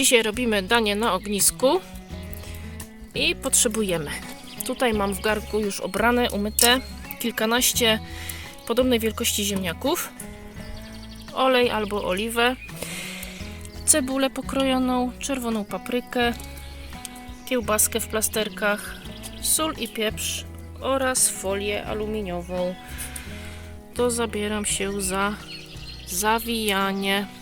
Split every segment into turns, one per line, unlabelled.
Dzisiaj robimy danie na ognisku i potrzebujemy. Tutaj mam w garnku już obrane, umyte kilkanaście podobnej wielkości ziemniaków, olej albo oliwę, cebulę pokrojoną, czerwoną paprykę, kiełbaskę w plasterkach, sól i pieprz oraz folię aluminiową. To zabieram się za zawijanie.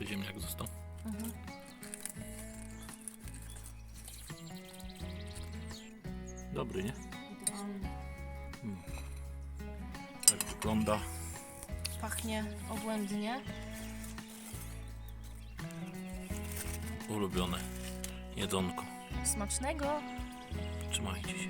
Jeszcze ziemniak został. Dobry, nie? Mm. Tak wygląda.
Pachnie obłędnie.
Ulubione jedzonko.
Smacznego.
Trzymajcie się.